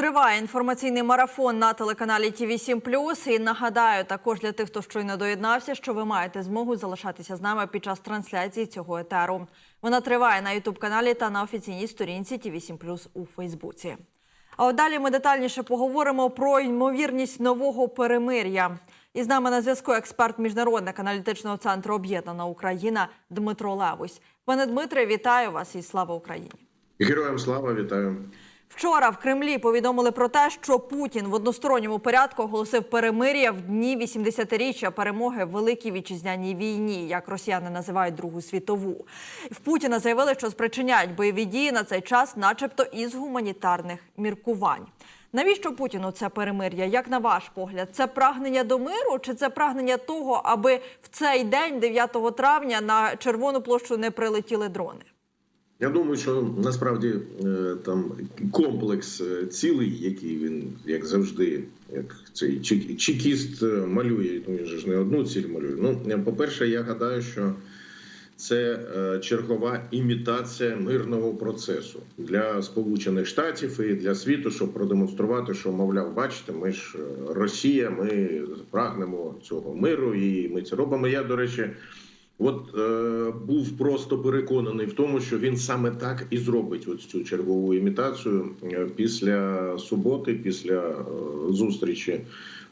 Триває інформаційний марафон на телеканалі ТІВІ 7 І нагадаю також для тих, хто щойно доєднався, що ви маєте змогу залишатися з нами під час трансляції цього етеру. Вона триває на Ютуб каналі та на офіційній сторінці ТІВІ 7 у Фейсбуці. А от далі ми детальніше поговоримо про ймовірність нового перемир'я. І з нами на зв'язку експерт міжнародник аналітичного центру Об'єднана Україна Дмитро Левусь. Пане Дмитре, вітаю вас і слава Україні. Героям слава вітаю. Вчора в Кремлі повідомили про те, що Путін в односторонньому порядку оголосив перемир'я в дні 80-річчя перемоги в Великій вітчизняній війні, як росіяни називають Другу світову. В Путіна заявили, що спричиняють бойові дії на цей час, начебто із гуманітарних міркувань. Навіщо Путіну це перемир'я? Як на ваш погляд, це прагнення до миру, чи це прагнення того, аби в цей день, 9 травня, на Червону площу не прилетіли дрони? Я думаю, що насправді е, там комплекс е, цілий, який він, як завжди, як цей чекіст е, малює, ну він ж не одну ціль малює. Ну, по-перше, я гадаю, що це чергова імітація мирного процесу для Сполучених Штатів і для світу, щоб продемонструвати, що мовляв, бачите, ми ж Росія, ми прагнемо цього миру, і ми це робимо. Я до речі. От е, був просто переконаний в тому, що він саме так і зробить ось цю чергову імітацію е, після суботи, після е, зустрічі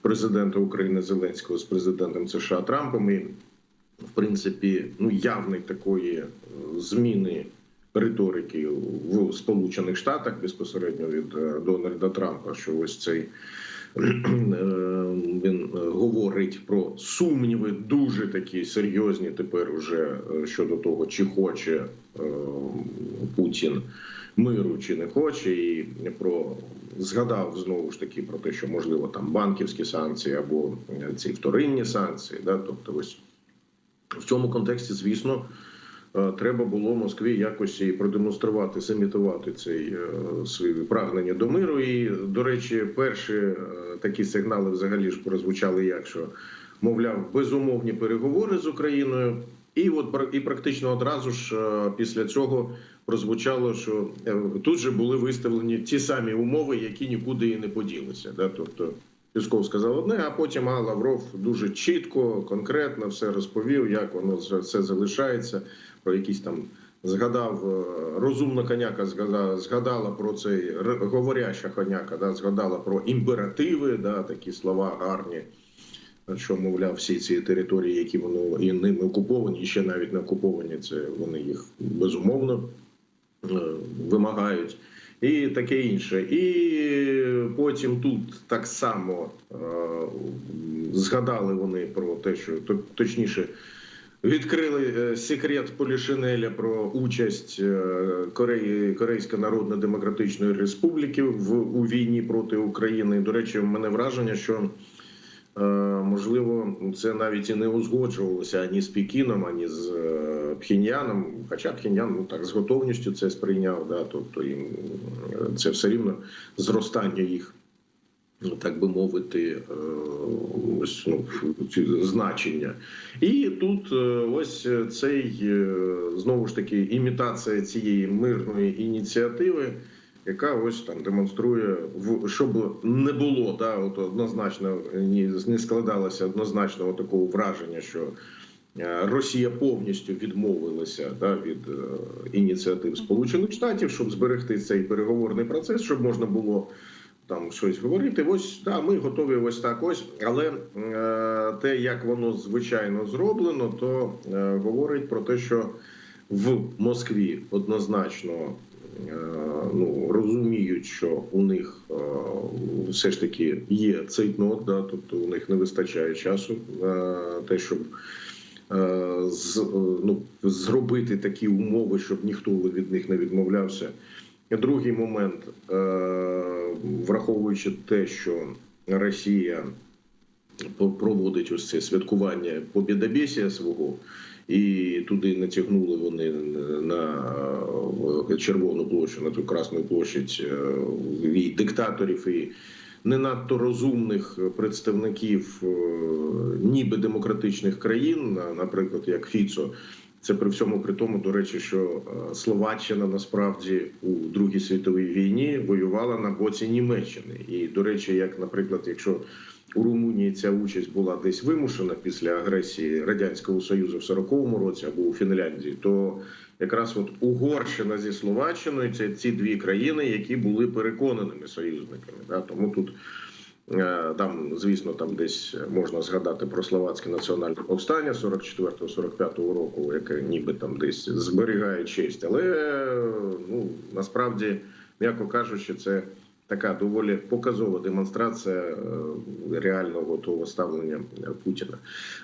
президента України Зеленського з президентом США Трампом. І, в принципі, ну явної такої е, зміни риторики в Сполучених Штатах безпосередньо від е, Дональда Трампа, що ось цей він е, говорить про сумніви, дуже такі серйозні тепер уже е, щодо того, чи хоче е, Путін миру, чи не хоче, і про згадав знову ж таки про те, що можливо там банківські санкції або е, ці вторинні санкції. Да, тобто, ось в цьому контексті, звісно. Е, Треба було Москві якось і продемонструвати, зімітувати цей е, свої прагнення до миру. І, до речі, перші е, такі сигнали взагалі ж прозвучали, як що мовляв, безумовні переговори з Україною. І от і практично одразу ж після цього прозвучало, що тут же були виставлені ті самі умови, які нікуди і не поділися. Да? Тобто Пісков сказав одне, а потім а Лавров дуже чітко, конкретно все розповів, як воно все залишається. Про якісь там згадав е, розумна коняка, згадала, згадала про цей говоряща коняка, да, згадала про імперативи, да, такі слова гарні. Що мовляв, всі ці території, які вони і ними окуповані, і ще навіть не окуповані, це вони їх безумовно е, вимагають, і таке інше. І потім тут так само е, згадали вони про те, що то- точніше. Відкрили е, секрет Полішинеля про участь е, Кореї Корейської Народно-Демократичної Республіки в у війні проти України. До речі, в мене враження, що можливо це навіть і не узгоджувалося ані з Пекіном, ані з е, Пхеньяном. Хоча Пхеньян ну так з готовністю це сприйняв. Да, тобто їм е, це все рівно зростання їх ну, так би мовити, е, ось, ну, значення. І тут е, ось цей е, знову ж таки імітація цієї мирної ініціативи. Яка ось там демонструє щоб не було да, от однозначно не складалося однозначного такого враження, що е, Росія повністю відмовилася да, від е, ініціатив Сполучених Штатів, щоб зберегти цей переговорний процес, щоб можна було там щось говорити. Ось да, ми готові ось так. Ось, але е, те, як воно звичайно зроблено, то е, говорить про те, що в Москві однозначно. Е, Ну розуміють, що у них е, все ж таки є цейтнот, да, тобто у них не вистачає часу на те, щоб е, з, е, ну, зробити такі умови, щоб ніхто від них не відмовлявся. Другий момент, е, враховуючи те, що Росія проводить ось це святкування побєдобєсія свого, і туди натягнули вони на е, Червону площу, на ту Красну площадь е, і диктаторів і не надто розумних представників е, ніби демократичних країн, наприклад, як Фіцо, Це при всьому при тому, до речі, що е, Словаччина насправді у Другій світовій війні воювала на боці Німеччини. І до речі, як, наприклад, якщо у Румунії ця участь була десь вимушена після агресії радянського союзу в 40-му році або у Фінляндії, то якраз от Угорщина зі Словаччиною це ці дві країни, які були переконаними союзниками. Да? Тому тут е, там, звісно, там десь можна згадати про словацьке національне повстання 44-45 року, яке ніби там десь зберігає честь, але ну насправді, м'яко кажучи, це така доволі показова демонстрація е, реального того ставлення е, Путіна.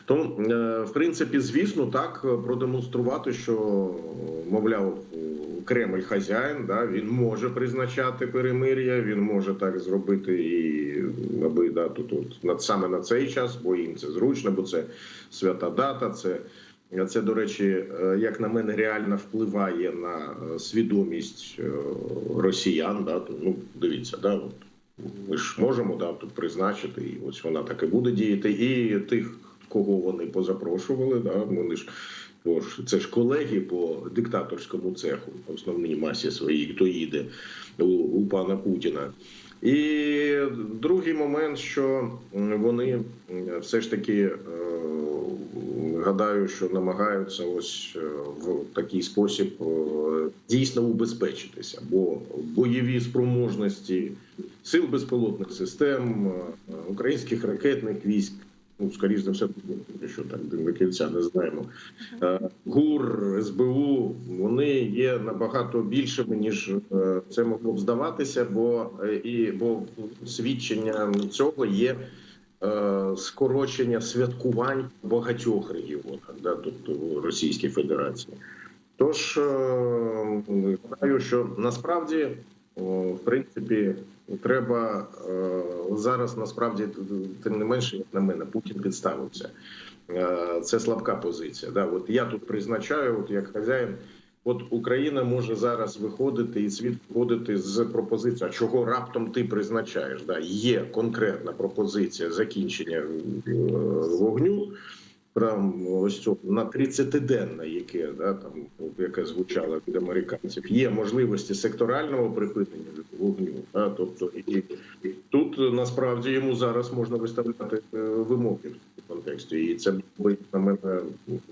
Тому, е, в принципі, звісно, так продемонструвати, що мовляв. Кремль хазяїн, да він може призначати перемир'я, він може так зробити і аби да тут над саме на цей час, бо їм це зручно, бо це свята дата. Це це, до речі, е, як на мене, реально впливає на е, свідомість е, росіян. Да, ну дивіться, да, от ми ж можемо да, тут призначити, і ось вона так і буде діяти. І тих, кого вони позапрошували, да, вони ж бо ж це ж колеги по диктаторському цеху, в основній масі своїй, хто їде у, у пана Путіна. І другий момент, що вони все ж таки е, гадаю, що намагаються ось е, в такий спосіб е, дійсно убезпечитися, бо бойові спроможності сил безпілотних систем, е, українських ракетних військ. Ну, скоріш за все, що так до кінця не знаємо. ГУР, СБУ вони є набагато більшими ніж це могло б здаватися, бо і бо свідченням цього є скорочення святкувань в багатьох регіонах, да, тобто Російській Федерації. Тож е, гадаю, що насправді, в принципі, треба е, зараз насправді тим не менше, як на мене, Путін підставився. Е, Це слабка позиція. Да, от я тут призначаю, от як хазяїн. От Україна може зараз виходити і світ виходити з пропозицією, чого раптом ти призначаєш. Да, є конкретна пропозиція закінчення е, вогню. Прям ось цього на 30-денне, яке да там яке звучало від американців, є можливості секторального припинення вогню. Да, тобто і, тут насправді йому зараз можна виставляти е, вимоги в контексті, і це буде на мене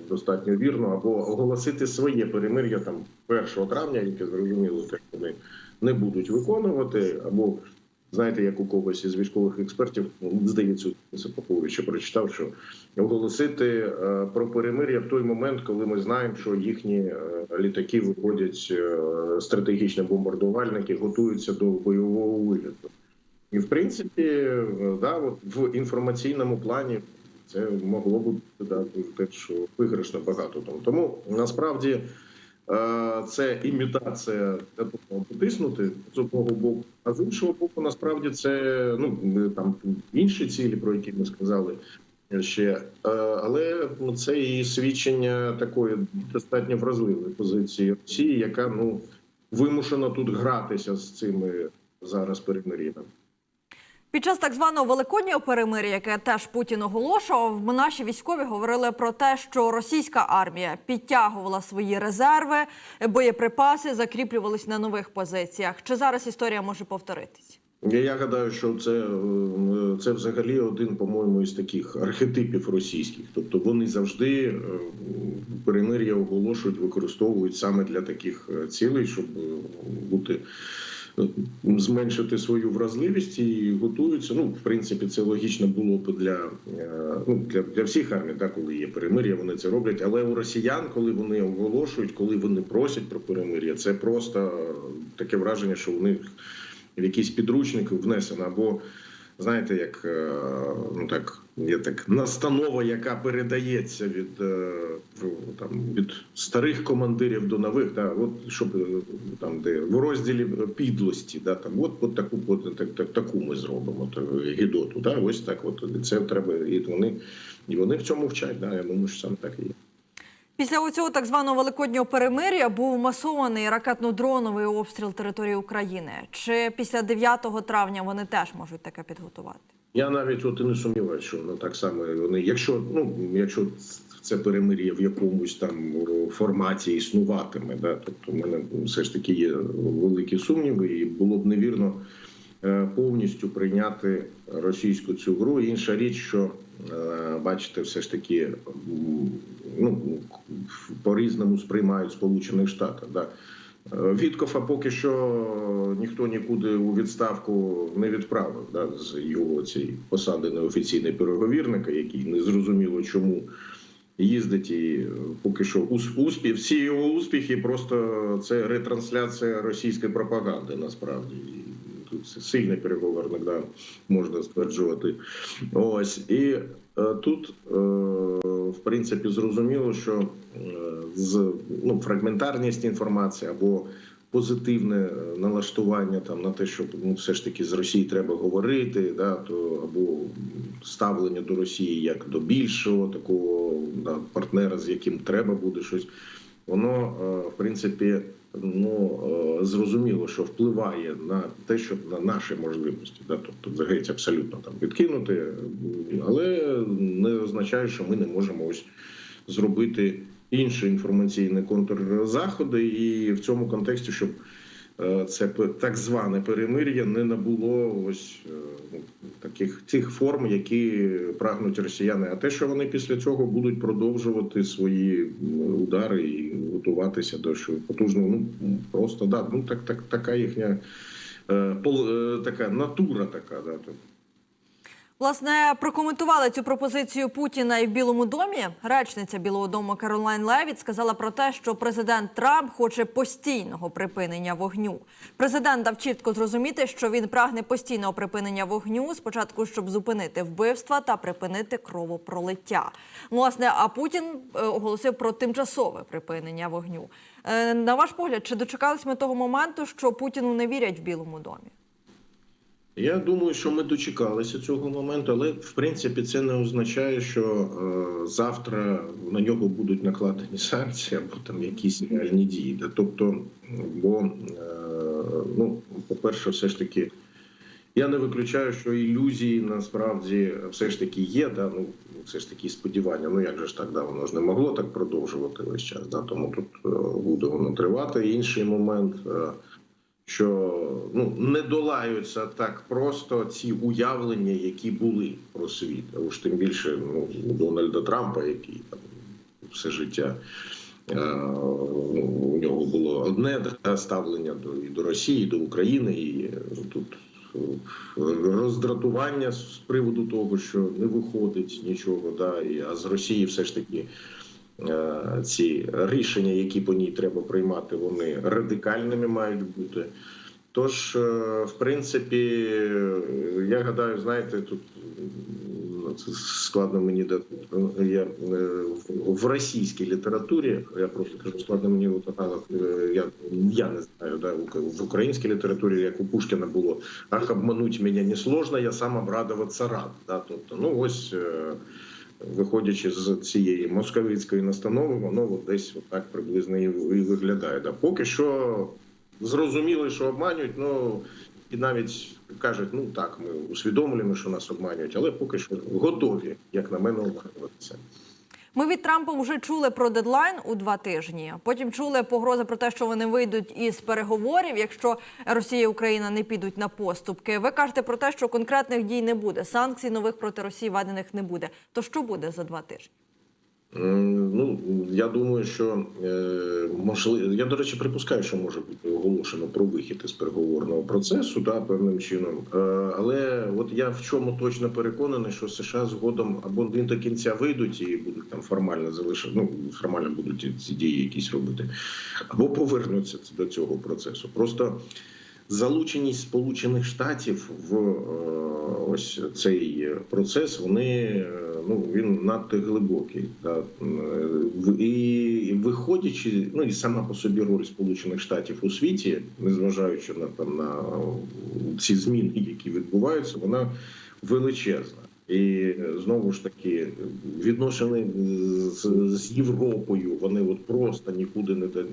достатньо вірно, або оголосити своє перемир'я там 1 травня, яке зрозуміло, те вони не будуть виконувати, або знаєте, як у когось із військових експертів здається, Попович ще прочитав, що оголосити е, про перемир'я в той момент, коли ми знаємо, що їхні е, літаки виходять е, стратегічні бомбардувальники, готуються до бойового виліту. І в принципі, да, от в інформаційному плані це могло бути да, теж виграшно багато тому. Насправді це імітація для потиснути з одного боку, а з іншого боку, насправді це ну там інші цілі, про які ми сказали ще, Е, але ну, це і свідчення такої достатньо вразливої позиції Росії, яка ну вимушена тут гратися з цими зараз перемир'ями. Під час так званого великоднього перемир'я, яке теж Путін оголошував, наші військові говорили про те, що російська армія підтягувала свої резерви, боєприпаси закріплювались на нових позиціях. Чи зараз історія може повторитись? Я, гадаю, що це, е, це взагалі один, по-моєму, із таких архетипів російських. Тобто вони завжди е, перемир'я оголошують, використовують саме для таких е, цілей, щоб бути зменшити свою вразливість і готуються. Ну, в принципі, це логічно було б для, е, ну, для, для всіх армій, так, коли є перемир'я, вони це роблять. Але у росіян, коли вони оголошують, коли вони просять про перемир'я, це просто таке враження, що у них в якийсь підручник внесено, або знаєте, як е, ну так є так настанова, яка передається від е, там від старих командирів до нових, да, от щоб е, там, де в розділі підлості, да, там от, от таку от, так, так, таку ми зробимо то, гідоту. Да, ось так, от це треба, і вони і вони в цьому вчать. Да, я думаю, що саме так і є. Після цього так званого великоднього перемир'я був масований ракетно-дроновий обстріл території України. Чи після 9 травня вони теж можуть таке підготувати? Я навіть от і не сумніваюся, що воно так само вони, якщо ну якщо це перемир'я в якомусь там форматі існуватиме. Да? Тобто, в мене все ж таки є великі сумніви, і було б невірно е, повністю прийняти російську цю гру. Інша річ, що е, бачите, все ж таки ну, по-різному сприймають Сполучених Штатів. Да? Е, Віткофа поки що ніхто нікуди у відставку не відправив да, з його цієї посади неофіційний переговірника, який не зрозуміло чому їздить і е, поки що успіх, всі його успіхи просто це ретрансляція російської пропаганди насправді. Тут сильний переговорник, да, можна стверджувати. Ось і е, тут, в принципі, зрозуміло, що е, з ну, фрагментарність інформації або позитивне е, налаштування там на те, що ну, все ж таки з Росії треба говорити, да, то або ставлення до Росії як до більшого такого да, партнера, з яким треба буде щось. Воно е, в принципі ну е, зрозуміло, що впливає на те, що на наші можливості, да, тобто геть абсолютно там відкинути, але не означає, що ми не можемо ось зробити інші інформаційні контрзаходи, і в цьому контексті, щоб це так зване перемир'я не набуло ось е, ну, таких тих форм, які прагнуть росіяни. А те, що вони після цього будуть продовжувати свої удари і готуватися до що потужного, ну просто да, ну так, так така їхня е, е, така натура, така да. Власне, прокоментували цю пропозицію Путіна і в Білому домі. Речниця Білого Дому Каролайн Левіт сказала про те, що президент Трамп хоче постійного припинення вогню. Президент дав чітко зрозуміти, що він прагне постійного припинення вогню. Спочатку, щоб зупинити вбивства та припинити кровопролиття. Власне, а Путін е, оголосив про тимчасове припинення вогню. Е, На ваш погляд, чи дочекались ми того моменту, що Путіну не вірять в Білому домі? Я думаю, що ми дочекалися цього моменту, але в принципі це не означає, що е, завтра на нього будуть накладені санкції або там якісь реальні дії. Да? Тобто, бо е, ну, по-перше, все ж таки, я не виключаю, що ілюзії насправді все ж таки є. Да? Ну, все ж таки сподівання. Ну як же ж так, да, воно ж не могло так продовжувати весь час. Да? Тому тут е, буде воно тривати. Інший момент. Е, що ну не долаються так просто ці уявлення, які були про світ. А уж тим більше ну, у Дональда Трампа, який там все життя е, ну, у нього було одне ставлення до і до Росії, і до України, і е, тут е, роздратування з приводу того, що не виходить нічого, да, і, а з Росії все ж таки. Е, ці рішення, які по ній треба приймати, вони радикальними мають бути. Тож, е, в принципі, я гадаю, знаєте, тут складно мені. Я е, в- російській літературі, я просто кажу, складно мені я, я не знаю, да, в- в українській літературі, як у Пушкіна було ах, обмануть мене не сложно, я сам обрадуватися рад. Да, тобто, ну ось. Виходячи з цієї московицької настанови, воно от десь отак приблизно і виглядає. Да. Поки що зрозуміли, що обманюють, ну і навіть кажуть, ну так, ми усвідомлюємо, що нас обманюють, але поки що готові, як на мене, обманюватися. Ми від Трампа вже чули про дедлайн у два тижні. Потім чули погрози про те, що вони вийдуть із переговорів, якщо Росія і Україна не підуть на поступки. Ви кажете про те, що конкретних дій не буде, санкцій нових проти Росії введених не буде. То що буде за два тижні? Ну я думаю, що е, можливо, я до речі, припускаю, що може бути оголошено про вихід із переговорного процесу, да, певним чином. Е, але от я в чому точно переконаний, що США згодом або він до кінця вийдуть і будуть там формально залишати, ну формально будуть ці дії якісь робити, або повернуться до цього процесу. Просто залученість Сполучених Штатів в е, ось цей процес, вони е, ну він надто глибокий. Е, І виходячи, ну і сама по собі роль Сполучених Штатів у світі, незважаючи на там на ці зміни, які відбуваються, вона величезна. І е, знову ж таки відношення з, з Європою вони от просто нікуди не е,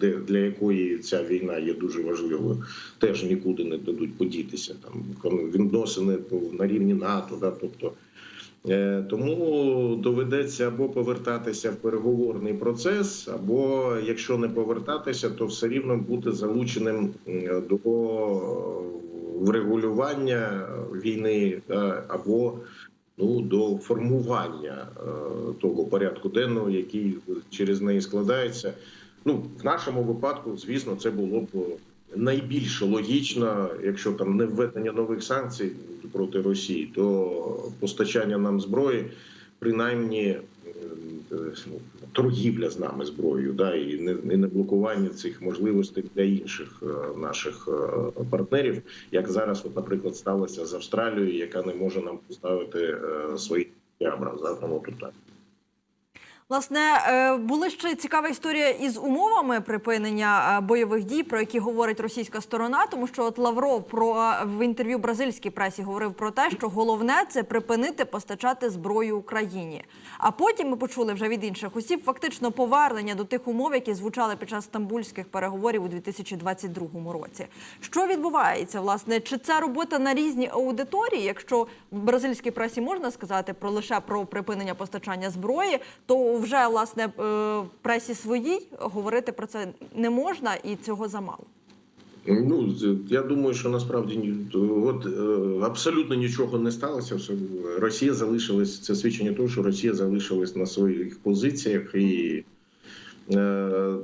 де для якої ця війна є дуже важливою, теж нікуди не дадуть подітися. Там відносини на рівні НАТО, да, тобто Е, Тому доведеться або повертатися в переговорний процес, або якщо не повертатися, то все рівно бути залученим до врегулювання війни або ну до формування е, того порядку денного, який через неї складається. Ну в нашому випадку, звісно, це було б найбільш логічно, якщо там не введення нових санкцій проти Росії, то постачання нам зброї, принаймні торгівля з нами зброєю, да і не, і не блокування цих можливостей для інших е, наших е, партнерів, як зараз, от, наприклад, сталося з Австралією, яка не може нам поставити е, свої ябра завтра. Власне, е, була ще цікава історія із умовами припинення е, бойових дій, про які говорить російська сторона, тому що от Лавров про е, в інтерв'ю бразильській пресі говорив про те, що головне це припинити постачати зброю Україні. А потім ми почули вже від інших осіб фактично повернення до тих умов, які звучали під час стамбульських переговорів у 2022 році. Що відбувається, власне? Чи це робота на різні аудиторії? Якщо в бразильській пресі можна сказати про лише про припинення постачання зброї, то вже власне е, в пресі своїй говорити про це не можна і цього замало. Ну я думаю, що насправді от е, абсолютно нічого не сталося. Росія залишилась це свідчення того, що Росія залишилась на своїх позиціях, і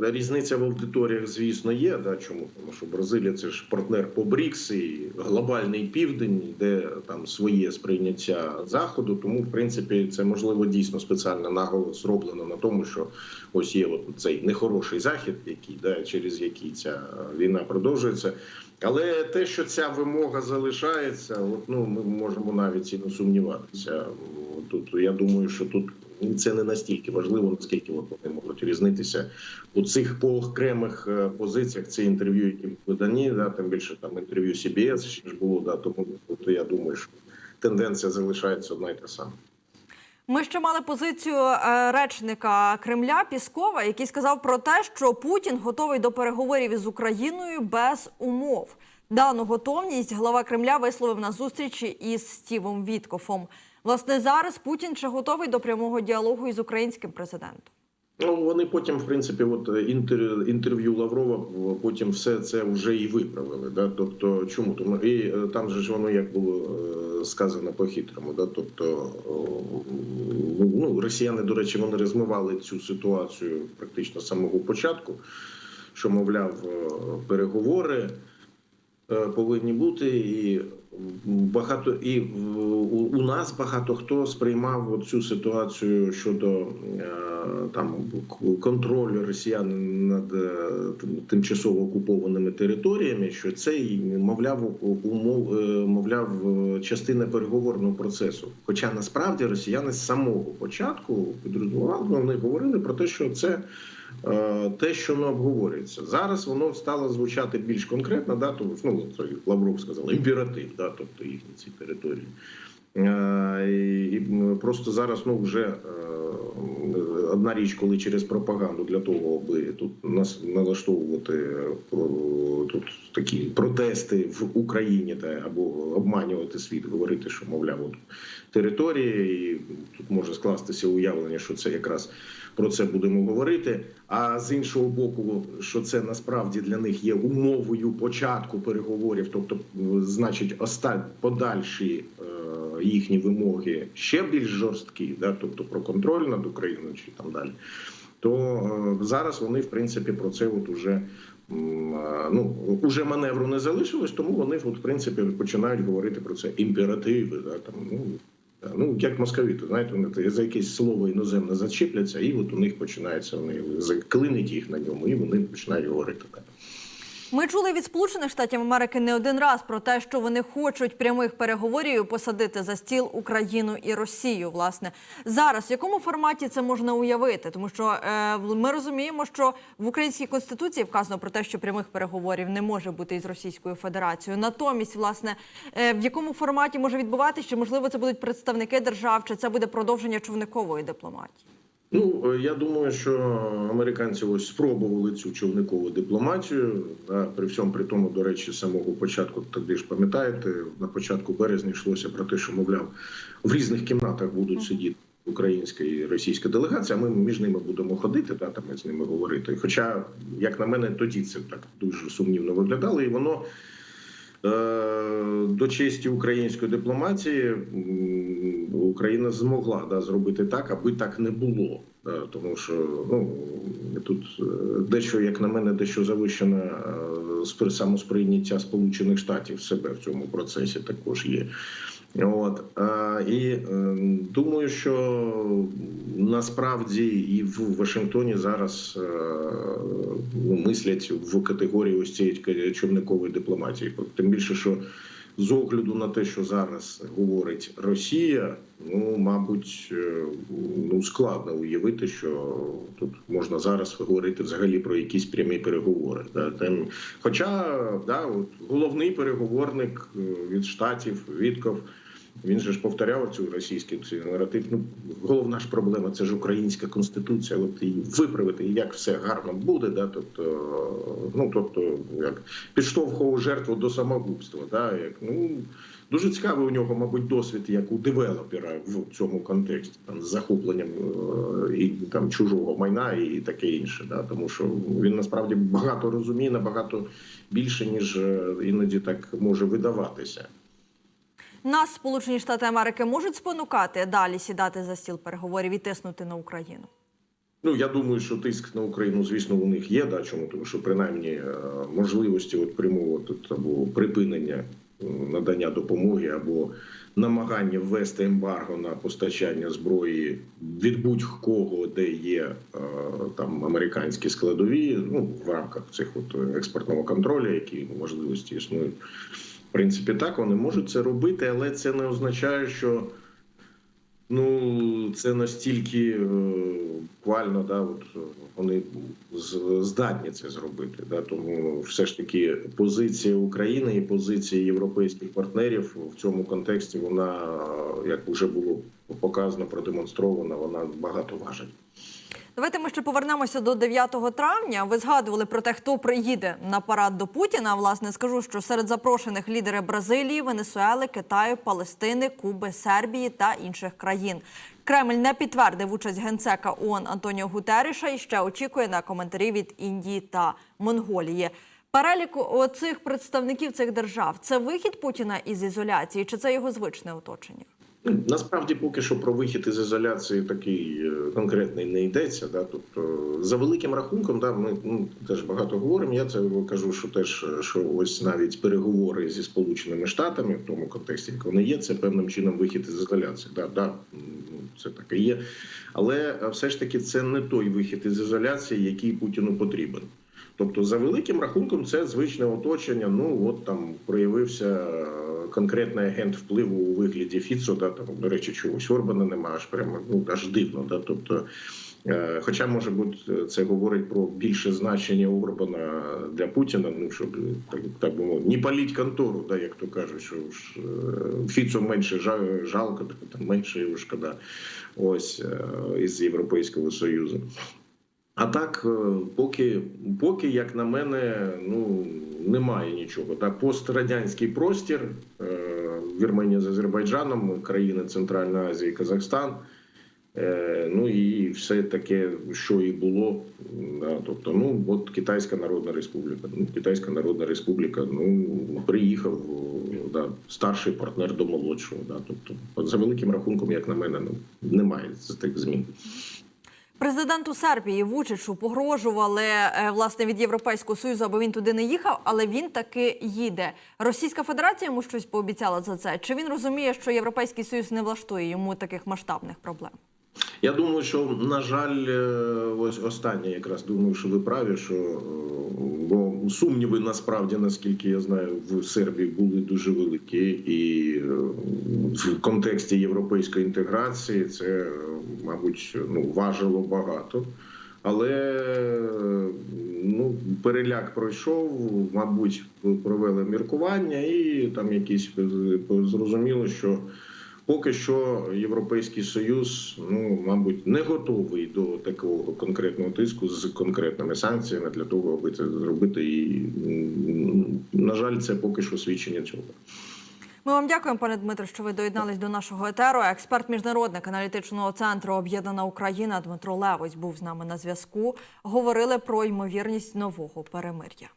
різниця в аудиторіях, звісно, є. Да, чому тому, що Бразилія це ж партнер по БРІКС і глобальний південь, де там своє сприйняття заходу. Тому, в принципі, це можливо дійсно спеціально наголос зроблено на тому, що ось є от цей нехороший захід, який да, через який ця е, війна продовжується. Але те, що ця вимога залишається, от, ну ми можемо навіть і не сумніватися. Тут я думаю, що тут це не настільки важливо, наскільки вони можуть різнитися у цих по е, позиціях. Це інтерв'ю, які видані, да, тим більше там інтерв'ю CBS ще ж було. Да, тому от, я думаю, що тенденція залишається одна й та сама. Ми ще мали позицію е, речника Кремля Піскова, який сказав про те, що Путін готовий до переговорів із Україною без умов. Дану готовність глава Кремля висловив на зустрічі із Стівом Віткофом. Власне, зараз Путін чи готовий до прямого діалогу із українським президентом? Ну вони потім, в принципі, от інтер, інтерв'ю Лаврова, потім все це вже і виправили. Да? Тобто, чому тому і е, там же ж воно як було е, сказано по-хитрому. Да? Тобто, ну росіяни, до речі, вони розмивали цю ситуацію практично з самого початку, що мовляв, е, переговори повинні бути і. Багато і у, нас багато хто сприймав цю ситуацію щодо е, там контролю росіян над е, тимчасово окупованими територіями, що це мовляв умов, е, мовляв частина переговорного процесу. Хоча насправді росіяни з самого початку вони говорили про те, що це те, що не обговорюється. Зараз воно стало звучати більш конкретно, да, тому ну, Лавров сказав, імператив, да, тобто їхні ці території. Е, І просто зараз ну вже е, одна річ, коли через пропаганду для того, аби тут нас налаштовувати е, тут такі протести в Україні та або обманювати світ, говорити, що мовляв, от території, і тут може скластися уявлення, що це якраз про це будемо говорити. А з іншого боку, що це насправді для них є умовою початку переговорів, тобто, значить, оста... подальші е, їхні вимоги ще більш жорсткі, да, тобто про контроль над Україною чи там далі. То е, зараз вони, в принципі, про це от уже е, ну уже маневру не залишилось, тому вони, от, в принципі, починають говорити про це імперативи. Да, там, ну, Ну, як московіти, знаєте, вони за якесь слово іноземне зачіпляться, і от у них починається вони заклинить їх на ньому, і вони починають говорити так. Ми чули від Сполучених Штатів Америки не один раз про те, що вони хочуть прямих переговорів посадити за стіл Україну і Росію. Власне зараз в якому форматі це можна уявити? Тому що е, ми розуміємо, що в українській конституції вказано про те, що прямих переговорів не може бути із Російською Федерацією. Натомість, власне, е, в якому форматі може відбуватися? Чи можливо це будуть представники держав, чи це буде продовження човникової дипломатії? Ну е, я думаю, що американці ось спробували цю човникову дипломатію. Да, при всьому при тому, до речі, з самого початку, тоді ж пам'ятаєте, на початку березня йшлося про те, що мовляв в різних кімнатах будуть сидіти. Українська і російська делегація, а ми між ними будемо ходити, да, там з ними говорити. Хоча, як на мене, тоді це так дуже сумнівно виглядало, і воно До честі української дипломатії Україна змогла да, зробити так, аби так не було. Тому що ну тут е, дещо, як на мене, дещо завищене е, спри- самосприйняття Сполучених Штатів себе в цьому процесі також є. От і е, думаю, що насправді і в Вашингтоні зараз е, мислять в категорії ось цієї човникової дипломатії. Тим більше, що з огляду на те, що зараз говорить Росія, ну мабуть, е, ну складно уявити, що тут можна зараз говорити взагалі про якісь прямі переговори. Да? Там, хоча да, от, головний переговорник е, від штатів Вітков. Він же ж повторяв цю російську цей наратив. Ну головна ж проблема це ж українська конституція. От її виправити, як все гарно буде, да, тобто, ну тобто, як підштовхував жертву до самогубства. Да, як ну дуже цікавий у нього, мабуть, досвід як у девелопера в цьому контексті, там з захопленням е, і там чужого майна і таке інше. Да, тому що він насправді багато розуміє, набагато більше ніж е, іноді так може видаватися. Нас Сполучені Штати Америки можуть спонукати далі сідати за стіл переговорів і тиснути на Україну. Ну я думаю, що тиск на Україну, звісно, у них є. Да, чому тому, що принаймні е, можливості от прямого тут або припинення е, надання допомоги, або намагання ввести ембарго на постачання зброї від будь-кого, де є е, там американські складові, ну в рамках цих от експортного контролю, які можливості існують. Принципі, так вони можуть це робити, але це не означає, що ну це настільки е, буквально, да, от е, вони здатні це зробити. Да, тому все ж таки позиція України і позиція європейських партнерів в цьому контексті вона, як вже було показано, продемонстрована, вона багато важить. Давайте ми ще повернемося до 9 травня. Ви згадували про те, хто приїде на парад до Путіна. Власне, скажу, що серед запрошених лідери Бразилії, Венесуели, Китаю, Палестини, Куби, Сербії та інших країн. Кремль не підтвердив участь генсека ООН Антоніо Гутеріша і ще очікує на коментарі від Індії та Монголії. Перелік оцих представників цих держав це вихід Путіна із ізоляції, чи це його звичне оточення? Насправді, поки що про вихід із ізоляції такий е, конкретний не йдеться. Да? Тобто, за великим рахунком, да, ми ну, теж багато говоримо. Я це кажу, що теж е, що ось навіть переговори зі Сполученими Штатами в тому контексті, як вони є, це певним чином вихід із ізоляції. Да, да, це так і є. Але е, все ж таки це не той вихід із ізоляції, який Путіну потрібен. Тобто, за великим рахунком, це звичне оточення. Ну от там проявився е, конкретний агент впливу у вигляді Фіцо, да там до речі, чогось Орбана немає, аж прямо ну аж дивно. Да, тобто, е, хоча може бути це говорить про більше значення Орбана для Путіна, ну щоб так, так би мовити, не паліть контору, да, як то кажуть, що ж е, Фіцо менше жа- жалко, там менше його шкода. Ось із Європейського союзу. А так, е, поки, поки, як на мене, ну немає нічого. Так, пострадянський простір, е, Вірменія з Азербайджаном, країни Центральної Азії, Казахстан. Е, Ну і все таке, що і було. Да, тобто, ну от Китайська Народна Республіка. Ну, Китайська Народна Республіка, ну приїхав да, старший партнер до молодшого. Да, тобто, от за великим рахунком, як на мене, ну немає тих змін. Президенту Сербії Вучичу погрожували е, власне від Європейського союзу, аби він туди не їхав, але він таки їде. Російська Федерація йому щось пообіцяла за це. Чи він розуміє, що Європейський Союз не влаштує йому таких масштабних проблем? Я думаю, що на жаль, е, ось останнє якраз думаю, що ви праві, що е, сумніви насправді, наскільки я знаю, в Сербії були дуже великі, і е, в контексті європейської інтеграції це, е, мабуть, ну важило багато. Але е, ну, переляк пройшов, мабуть, провели міркування, і там якісь зрозуміло, що Поки що Європейський Союз, ну мабуть, не готовий до такого конкретного тиску з конкретними санкціями для того, аби це зробити. І на жаль, це поки що свідчення цього. Ми вам дякуємо, пане Дмитро, що ви доєднались до нашого етеру. Експерт міжнародник аналітичного центру Об'єднана Україна Дмитро Левось був з нами на зв'язку. Говорили про ймовірність нового перемир'я.